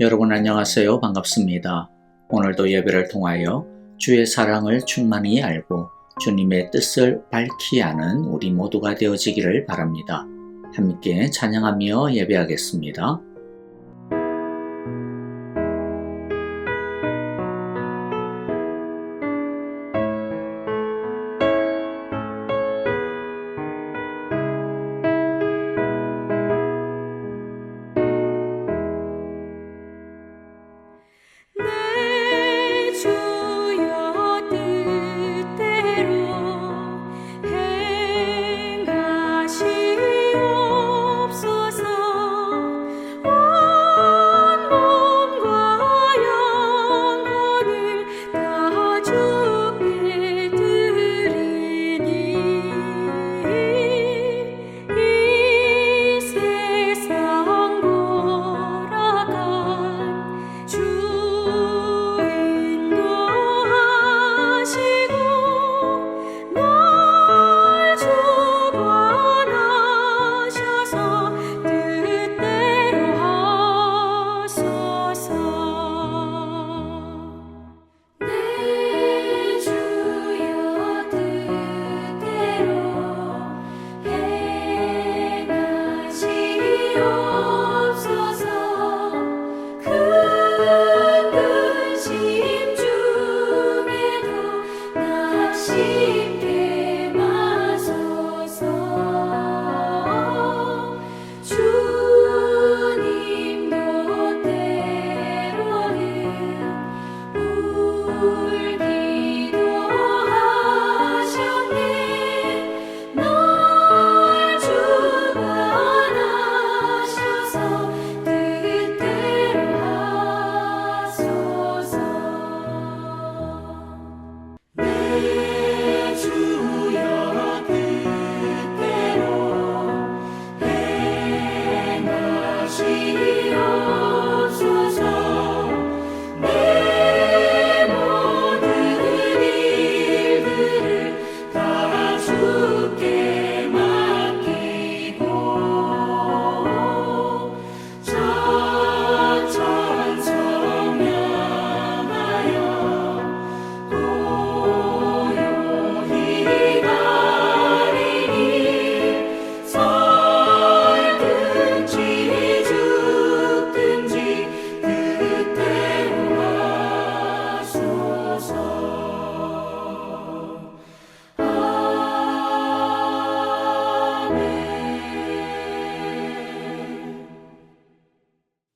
여러분 안녕하세요. 반갑습니다. 오늘도 예배를 통하여 주의 사랑을 충만히 알고 주님의 뜻을 밝히 아는 우리 모두가 되어지기를 바랍니다. 함께 찬양하며 예배하겠습니다.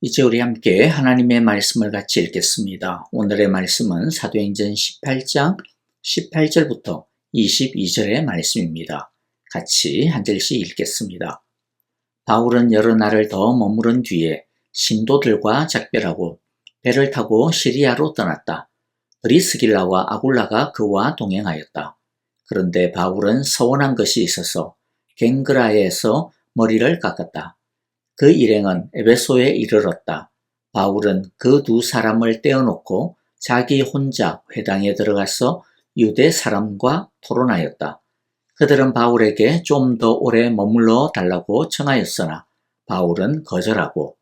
이제 우리 함께 하나님의 말씀을 같이 읽겠습니다. 오늘의 말씀은 사도행전 18장 18절부터 22절의 말씀입니다. 같이 한 절씩 읽겠습니다. 바울은 여러 날을 더 머무른 뒤에 신도들과 작별하고 배를 타고 시리아로 떠났다. 브리스길라와 아굴라가 그와 동행하였다. 그런데 바울은 서운한 것이 있어서 갱그라에서 머리를 깎았다. 그 일행은 에베소에 이르렀다. 바울은 그 두 사람을 떼어놓고 자기 혼자 회당에 들어가서 유대 사람과 토론하였다. 그들은 바울에게 좀 더 오래 머물러 달라고 청하였으나 바울은 거절하고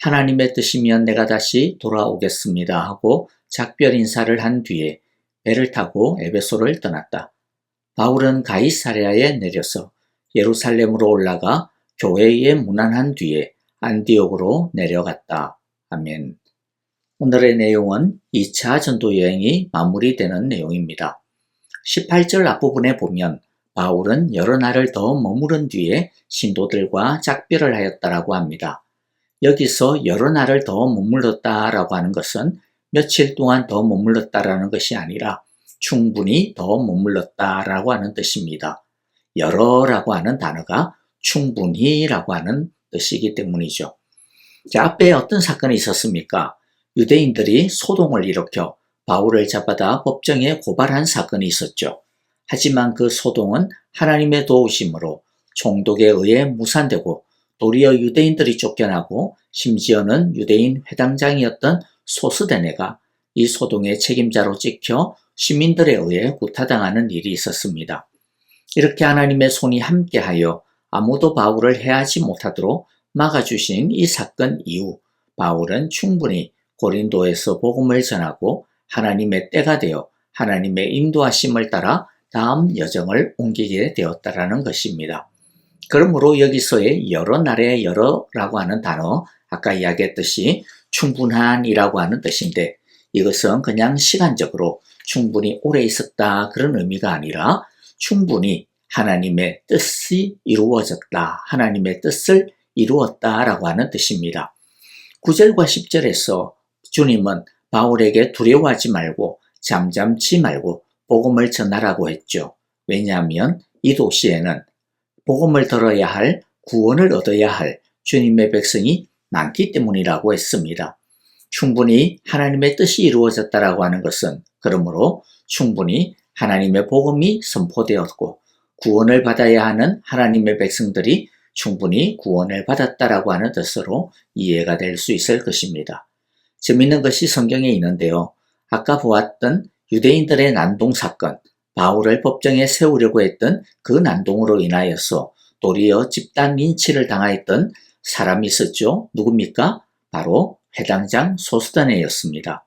하나님의 뜻이면 내가 다시 돌아오겠습니다 하고 작별 인사를 한 뒤에 배를 타고 에베소를 떠났다. 바울은 가이사랴에 내려서 예루살렘으로 올라가 교회에 문안한 뒤에 안디옥으로 내려갔다. 아멘. 오늘의 내용은 2차 전도 여행이 마무리되는 내용입니다. 18절 앞부분에 보면 바울은 여러 날을 더 머무른 뒤에 신도들과 작별을 하였다라고 합니다. 여기서 여러 날을 더 머물렀다라고 하는 것은 며칠 동안 더 머물렀다라는 것이 아니라 충분히 더 머물렀다라고 하는 뜻입니다. 여러라고 하는 단어가 충분히 라고 하는 뜻이기 때문이죠. 자, 앞에 어떤 사건이 있었습니까? 유대인들이 소동을 일으켜 바울을 잡아다 법정에 고발한 사건이 있었죠. 하지만 그 소동은 하나님의 도우심으로 총독에 의해 무산되고 도리어 유대인들이 쫓겨나고 심지어는 유대인 회당장이었던 소스데네가 이 소동의 책임자로 찍혀 시민들에 의해 구타당하는 일이 있었습니다. 이렇게 하나님의 손이 함께하여 아무도 바울을 해하지 못하도록 막아주신 이 사건 이후 바울은 충분히 고린도에서 복음을 전하고 하나님의 때가 되어 하나님의 인도하심을 따라 다음 여정을 옮기게 되었다라는 것입니다. 그러므로 여기서의 여러 날의 여러라고 하는 단어, 아까 이야기했듯이 충분한이라고 하는 뜻인데 이것은 그냥 시간적으로 충분히 오래 있었다 그런 의미가 아니라 충분히 하나님의 뜻이 이루어졌다. 하나님의 뜻을 이루었다라고 하는 뜻입니다. 9절과 10절에서 주님은 바울에게 두려워하지 말고 잠잠치 말고 복음을 전하라고 했죠. 왜냐하면 이 도시에는 복음을 들어야 할 구원을 얻어야 할 주님의 백성이 많기 때문이라고 했습니다. 충분히 하나님의 뜻이 이루어졌다라고 하는 것은 그러므로 충분히 하나님의 복음이 선포되었고 구원을 받아야 하는 하나님의 백성들이 충분히 구원을 받았다라고 하는 뜻으로 이해가 될 수 있을 것입니다. 재밌는 것이 성경에 있는데요. 아까 보았던 유대인들의 난동 사건, 바울을 법정에 세우려고 했던 그 난동으로 인하여서 도리어 집단 린치를 당하였던 사람이 있었죠. 누굽니까? 바로 회당장 소스데네였습니다.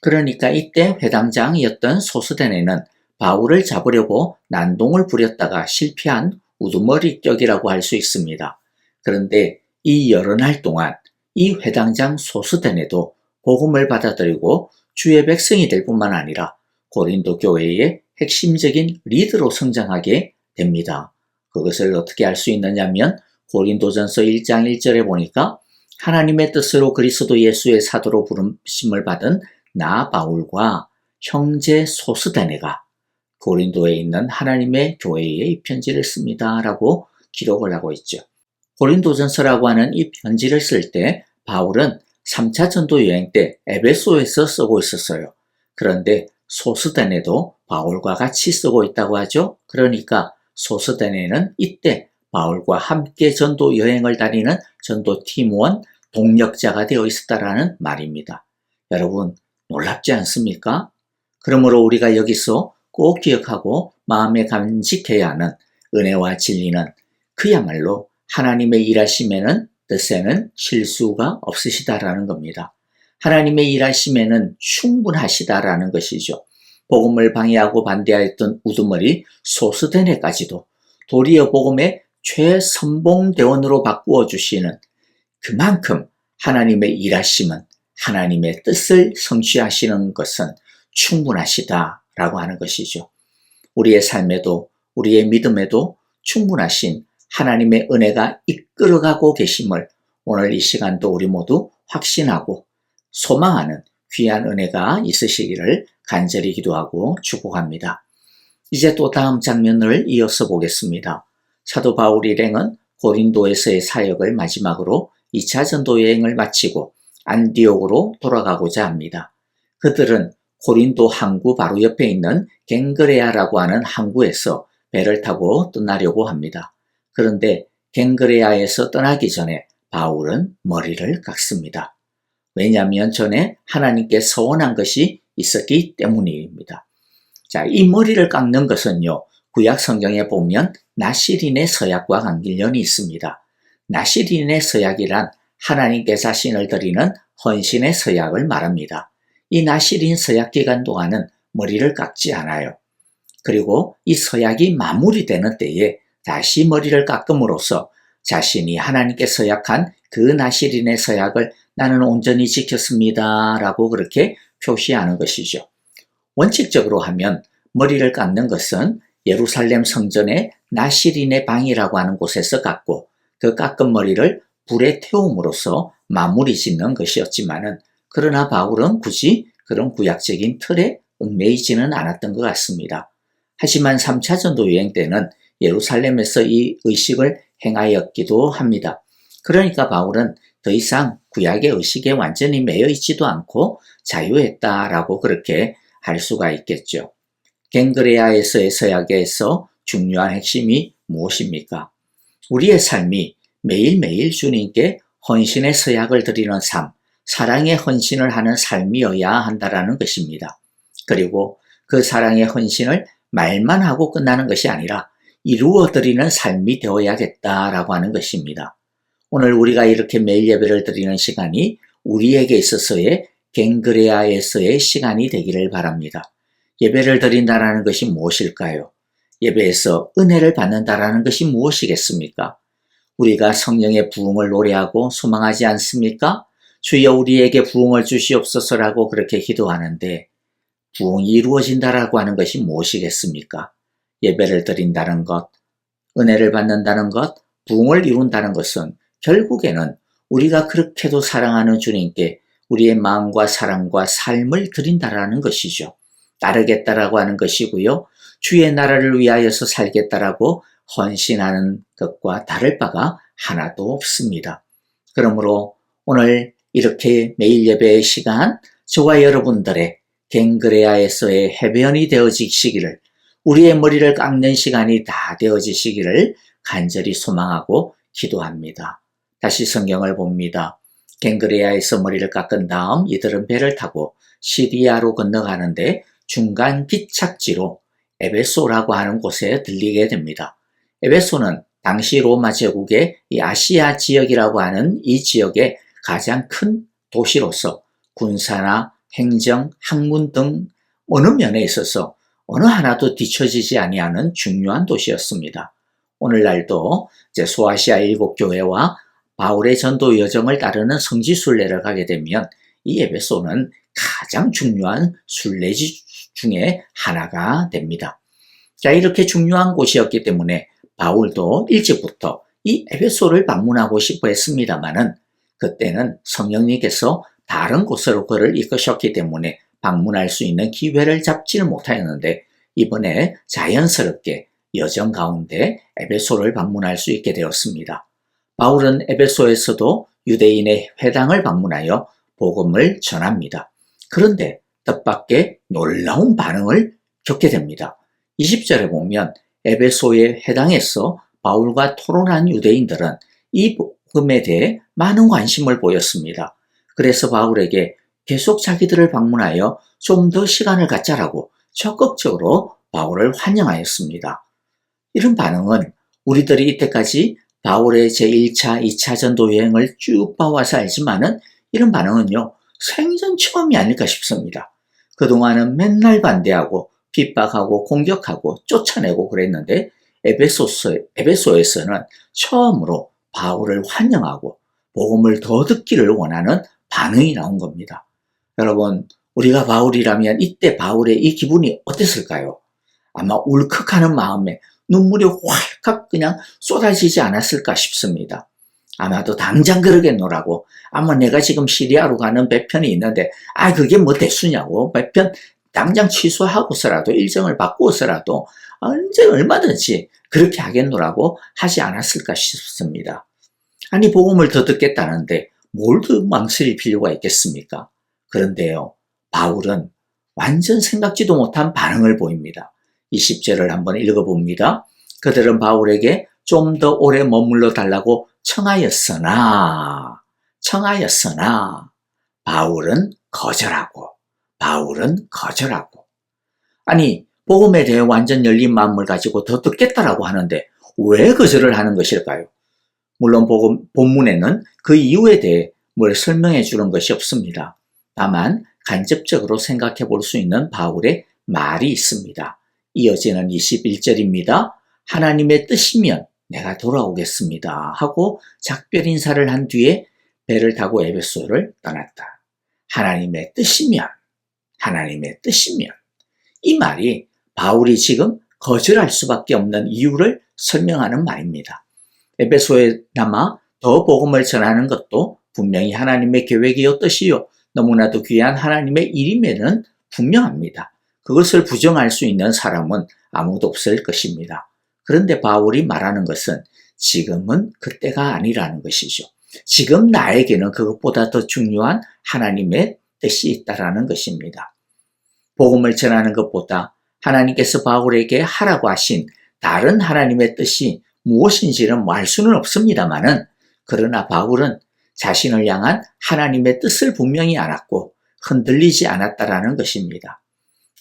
그러니까 이때 회당장이었던 소스데네는 바울을 잡으려고 난동을 부렸다가 실패한 우두머리 격이라고 할 수 있습니다. 그런데 이 여러 날 동안 이 회당장 소스데네도 복음을 받아들이고 주의 백성이 될 뿐만 아니라 고린도 교회의 핵심적인 리더로 성장하게 됩니다. 그것을 어떻게 알 수 있느냐면 고린도전서 1장 1절에 보니까 하나님의 뜻으로 그리스도 예수의 사도로 부름심을 받은 나 바울과 형제 소스데네가 고린도에 있는 하나님의 교회에 이 편지를 씁니다. 라고 기록을 하고 있죠. 고린도전서라고 하는 이 편지를 쓸 때 바울은 3차 전도 여행 때 에베소에서 쓰고 있었어요. 그런데 소스데네도 바울과 같이 쓰고 있다고 하죠. 그러니까 소스데네는 이때 바울과 함께 전도 여행을 다니는 전도 팀원 동력자가 되어 있었다라는 말입니다. 여러분 놀랍지 않습니까? 그러므로 우리가 여기서 꼭 기억하고 마음에 간직해야 하는 은혜와 진리는 그야말로 하나님의 일하심에는 뜻에는 실수가 없으시다라는 겁니다. 하나님의 일하심에는 충분하시다라는 것이죠. 복음을 방해하고 반대하였던 우두머리 소스데네까지도 도리어 복음의 최선봉대원으로 바꾸어 주시는 그만큼 하나님의 일하심은 하나님의 뜻을 성취하시는 것은 충분하시다 라고 하는 것이죠. 우리의 삶에도 우리의 믿음에도 충분하신 하나님의 은혜가 이끌어가고 계심을 오늘 이 시간도 우리 모두 확신하고 소망하는 귀한 은혜가 있으시기를 간절히 기도하고 축복합니다. 이제 또 다음 장면을 이어서 보겠습니다. 사도 바울 일행은 고린도에서의 사역을 마지막으로 2차 전도 여행을 마치고 안디옥으로 돌아가고자 합니다. 그들은 고린도 항구 바로 옆에 있는 갱그레아라고 하는 항구에서 배를 타고 떠나려고 합니다. 그런데 갱그레아에서 떠나기 전에 바울은 머리를 깎습니다. 왜냐하면 전에 하나님께 서원한 것이 있었기 때문입니다. 자, 이 머리를 깎는 것은요, 구약 성경에 보면 나시린의 서약과 관계련이 있습니다. 나시린의 서약이란 하나님께 자신을 드리는 헌신의 서약을 말합니다. 이 나시린 서약 기간 동안은 머리를 깎지 않아요. 그리고 이 서약이 마무리되는 때에 다시 머리를 깎음으로써 자신이 하나님께 서약한 그 나시린의 서약을 나는 온전히 지켰습니다. 라고 그렇게 표시하는 것이죠. 원칙적으로 하면 머리를 깎는 것은 예루살렘 성전의 나시린의 방이라고 하는 곳에서 깎고 그 깎은 머리를 불에 태움으로써 마무리 짓는 것이었지만은 그러나 바울은 굳이 그런 구약적인 틀에 얽매이지는 않았던 것 같습니다. 하지만 3차 전도 여행 때는 예루살렘에서 이 의식을 행하였기도 합니다. 그러니까 바울은 더 이상 구약의 의식에 완전히 매여 있지도 않고 자유했다라고 그렇게 할 수가 있겠죠. 갱그레아에서의 서약에서 중요한 핵심이 무엇입니까? 우리의 삶이 매일매일 주님께 헌신의 서약을 드리는 삶, 사랑의 헌신을 하는 삶이어야 한다라는 것입니다. 그리고 그 사랑의 헌신을 말만 하고 끝나는 것이 아니라 이루어 드리는 삶이 되어야겠다라고 하는 것입니다. 오늘 우리가 이렇게 매일 예배를 드리는 시간이 우리에게 있어서의 갱그레아에서의 시간이 되기를 바랍니다. 예배를 드린다라는 것이 무엇일까요? 예배에서 은혜를 받는다라는 것이 무엇이겠습니까? 우리가 성령의 부흥을 노래하고 소망하지 않습니까? 주여 우리에게 부흥을 주시옵소서라고 그렇게 기도하는데 부흥이 이루어진다라고 하는 것이 무엇이겠습니까? 예배를 드린다는 것, 은혜를 받는다는 것, 부흥을 이룬다는 것은 결국에는 우리가 그렇게도 사랑하는 주님께 우리의 마음과 사랑과 삶을 드린다라는 것이죠. 따르겠다라고 하는 것이고요. 주의 나라를 위하여서 살겠다라고 헌신하는 것과 다를 바가 하나도 없습니다. 그러므로 오늘 이렇게 매일 예배의 시간 저와 여러분들의 갱그레아에서의 해변이 되어지시기를 우리의 머리를 깎는 시간이 다 되어지시기를 간절히 소망하고 기도합니다. 다시 성경을 봅니다. 갱그레아에서 머리를 깎은 다음 이들은 배를 타고 시리아로 건너가는데 중간 기착지로 에베소라고 하는 곳에 들리게 됩니다. 에베소는 당시 로마 제국의 이 아시아 지역이라고 하는 이 지역의 가장 큰 도시로서 군사나 행정, 학문 등 어느 면에 있어서 어느 하나도 뒤처지지 아니하는 중요한 도시였습니다. 오늘날도 이제 소아시아 일곱 교회와 바울의 전도 여정을 따르는 성지 순례를 가게 되면 이 에베소는 가장 중요한 순례지 중에 하나가 됩니다. 자, 이렇게 중요한 곳이었기 때문에 바울도 일찍부터 이 에베소를 방문하고 싶어 했습니다만은 그때는 성령님께서 다른 곳으로 그를 이끄셨기 때문에 방문할 수 있는 기회를 잡지를 못하였는데 이번에 자연스럽게 여정 가운데 에베소를 방문할 수 있게 되었습니다. 바울은 에베소에서도 유대인의 회당을 방문하여 복음을 전합니다. 그런데 뜻밖의 놀라운 반응을 겪게 됩니다. 20절에 보면 에베소의 회당에서 바울과 토론한 유대인들은 이 복음에 대해 많은 관심을 보였습니다. 그래서 바울에게 계속 자기들을 방문하여 좀 더 시간을 갖자라고 적극적으로 바울을 환영하였습니다. 이런 반응은 우리들이 이때까지 바울의 제1차, 2차 전도 여행을 쭉 봐와서 알지만은 이런 반응은요, 생전 처음이 아닐까 싶습니다. 그동안은 맨날 반대하고 핍박하고 공격하고 쫓아내고 그랬는데 에베소서, 에베소에서는 처음으로 바울을 환영하고 복음을 더 듣기를 원하는 반응이 나온 겁니다. 여러분, 우리가 바울이라면 이때 바울의 이 기분이 어땠을까요? 아마 울컥하는 마음에 눈물이 활칵 그냥 쏟아지지 않았을까 싶습니다. 아마도 당장 그러겠노라고. 아마 내가 지금 시리아로 가는 배편이 있는데, 아, 그게 뭐 대수냐고. 배편 당장 취소하고서라도 일정을 바꾸어서라도 언제 얼마든지 그렇게 하겠노라고 하지 않았을까 싶습니다. 아니, 복음을 더 듣겠다는데 뭘 더 망설일 필요가 있겠습니까? 그런데요, 바울은 완전 생각지도 못한 반응을 보입니다. 20절을 한번 읽어봅니다. 그들은 바울에게 좀 더 오래 머물러 달라고 청하였으나, 청하였으나, 바울은 거절하고, 바울은 거절하고. 아니, 복음에 대해 완전 열린 마음을 가지고 더 듣겠다라고 하는데 왜 거절을 하는 것일까요? 물론 복음, 본문에는 그 이유에 대해 뭘 설명해 주는 것이 없습니다. 다만 간접적으로 생각해 볼 수 있는 바울의 말이 있습니다. 이어지는 21절입니다. 하나님의 뜻이면 내가 돌아오겠습니다. 하고 작별 인사를 한 뒤에 배를 타고 에베소를 떠났다. 하나님의 뜻이면, 하나님의 뜻이면. 이 말이 바울이 지금 거절할 수밖에 없는 이유를 설명하는 말입니다. 에베소에 남아 더 복음을 전하는 것도 분명히 하나님의 계획이요 뜻이요 너무나도 귀한 하나님의 일임에는 분명합니다. 그것을 부정할 수 있는 사람은 아무도 없을 것입니다. 그런데 바울이 말하는 것은 지금은 그때가 아니라는 것이죠. 지금 나에게는 그것보다 더 중요한 하나님의 뜻이 있다라는 것입니다. 복음을 전하는 것보다 하나님께서 바울에게 하라고 하신 다른 하나님의 뜻이 무엇인지는 뭐 알 수는 없습니다만은 그러나 바울은 자신을 향한 하나님의 뜻을 분명히 알았고 흔들리지 않았다라는 것입니다.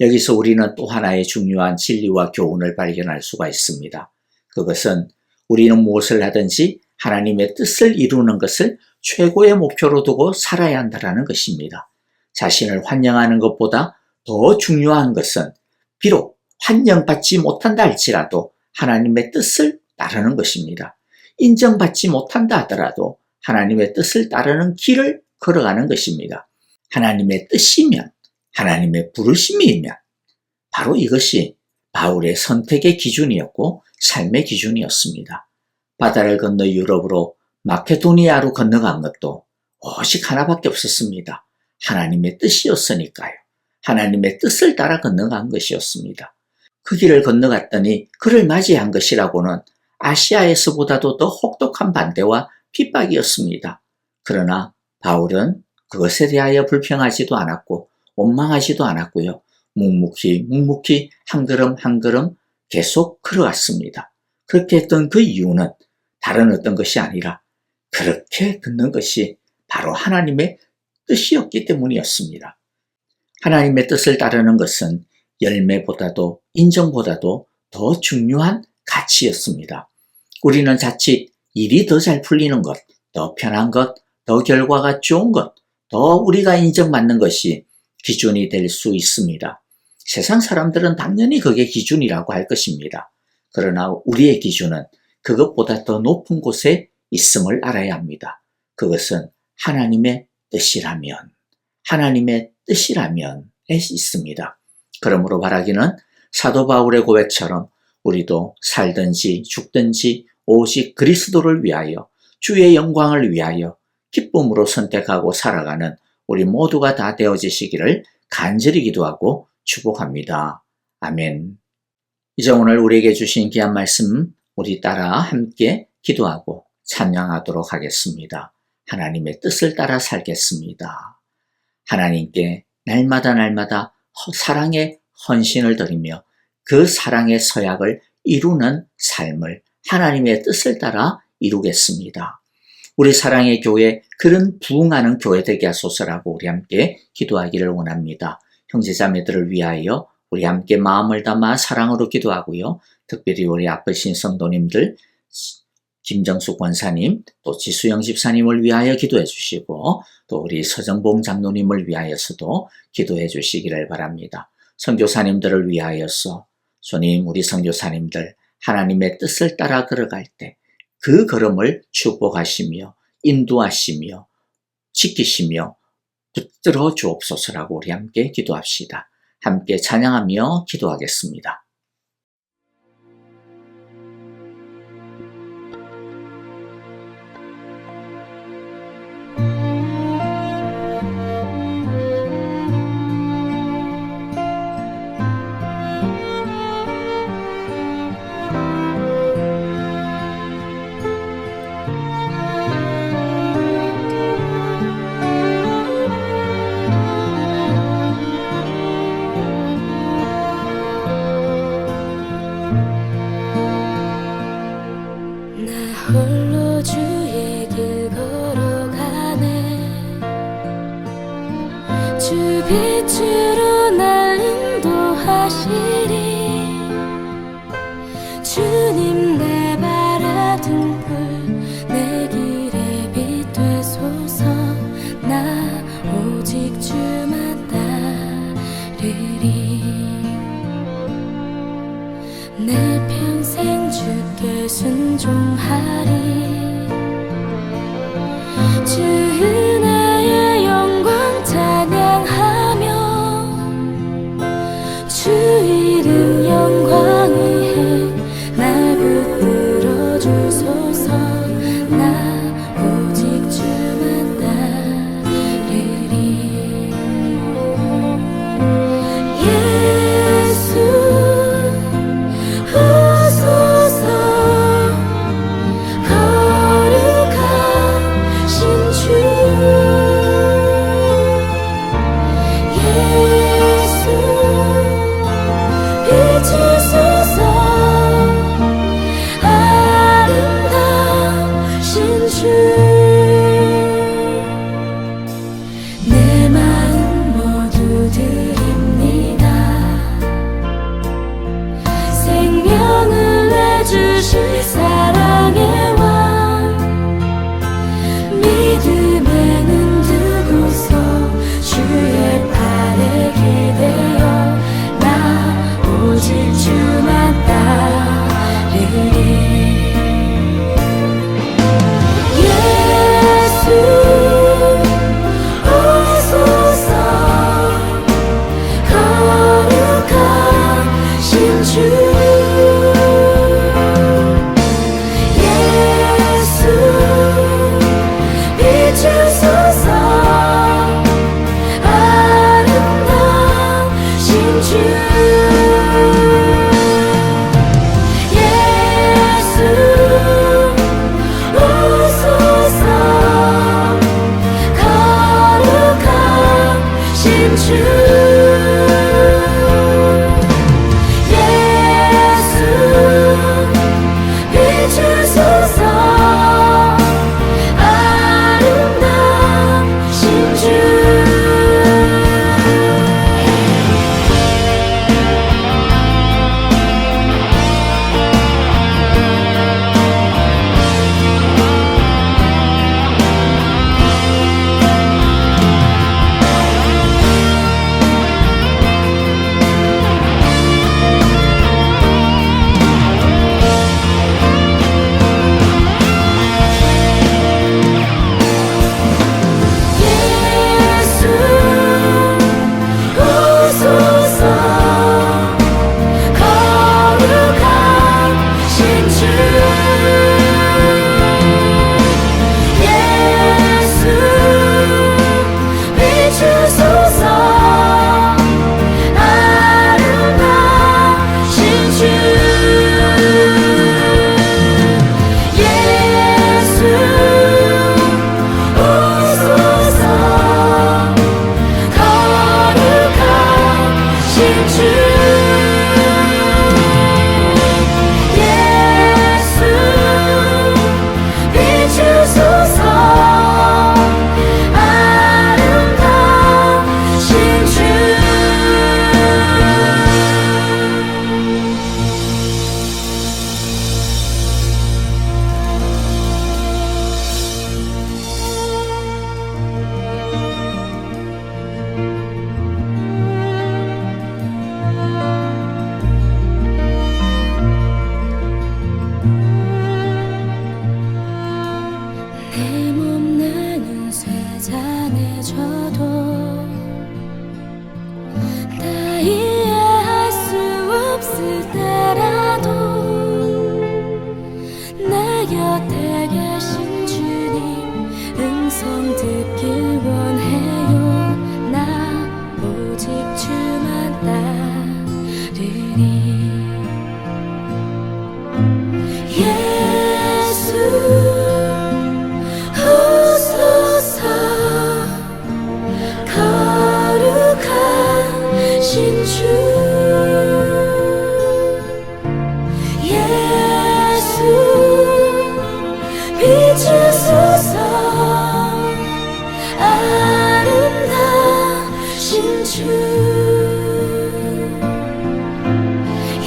여기서 우리는 또 하나의 중요한 진리와 교훈을 발견할 수가 있습니다. 그것은 우리는 무엇을 하든지 하나님의 뜻을 이루는 것을 최고의 목표로 두고 살아야 한다는 것입니다. 자신을 환영하는 것보다 더 중요한 것은 비록 환영받지 못한다 할지라도 하나님의 뜻을 따르는 것입니다. 인정받지 못한다 하더라도 하나님의 뜻을 따르는 길을 걸어가는 것입니다. 하나님의 뜻이면 하나님의 부르심이면 바로 이것이 바울의 선택의 기준이었고 삶의 기준이었습니다. 바다를 건너 유럽으로 마케도니아로 건너간 것도 오직 하나밖에 없었습니다. 하나님의 뜻이었으니까요. 하나님의 뜻을 따라 건너간 것이었습니다. 그 길을 건너갔더니 그를 맞이한 것이라고는 아시아에서보다도 더 혹독한 반대와 핍박이었습니다. 그러나 바울은 그것에 대하여 불평하지도 않았고 원망하지도 않았고요. 묵묵히 묵묵히 한 걸음 한 걸음 계속 걸어갔습니다. 그렇게 했던 그 이유는 다른 어떤 것이 아니라 그렇게 걷는 것이 바로 하나님의 뜻이었기 때문이었습니다. 하나님의 뜻을 따르는 것은 열매보다도 인정보다도 더 중요한 가치였습니다. 우리는 자칫 일이 더 잘 풀리는 것, 더 편한 것, 더 결과가 좋은 것, 더 우리가 인정받는 것이 기준이 될 수 있습니다. 세상 사람들은 당연히 그게 기준이라고 할 것입니다. 그러나 우리의 기준은 그것보다 더 높은 곳에 있음을 알아야 합니다. 그것은 하나님의 뜻이라면, 하나님의 뜻이라면에 있습니다. 그러므로 바라기는 사도 바울의 고백처럼 우리도 살든지 죽든지 오직 그리스도를 위하여 주의 영광을 위하여 기쁨으로 선택하고 살아가는 우리 모두가 다 되어지시기를 간절히 기도하고 축복합니다. 아멘. 이제 오늘 우리에게 주신 귀한 말씀 우리 따라 함께 기도하고 찬양하도록 하겠습니다. 하나님의 뜻을 따라 살겠습니다. 하나님께 날마다 날마다 허- 사랑의 헌신을 드리며 그 사랑의 서약을 이루는 삶을 하나님의 뜻을 따라 이루겠습니다. 우리 사랑의 교회 그런 부흥하는 교회 되게 하소서라고 우리 함께 기도하기를 원합니다. 형제자매들을 위하여 우리 함께 마음을 담아 사랑으로 기도하고요. 특별히 우리 아프신 성도님들 김정숙 권사님 또 지수영 집사님을 위하여 기도해 주시고 또 우리 서정봉 장로님을 위하여서도 기도해 주시기를 바랍니다. 선교사님들을 위하여서 주님 우리 선교사님들 하나님의 뜻을 따라 걸어갈 때 그 걸음을 축복하시며 인도하시며 지키시며 붙들어 주옵소서라고 우리 함께 기도합시다. 함께 찬양하며 기도하겠습니다.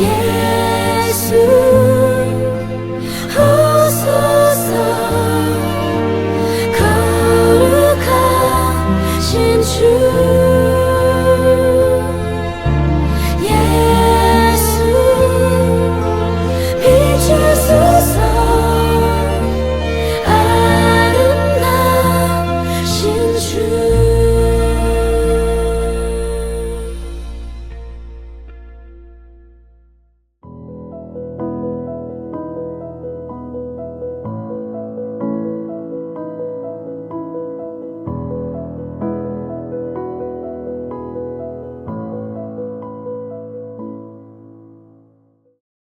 yeah.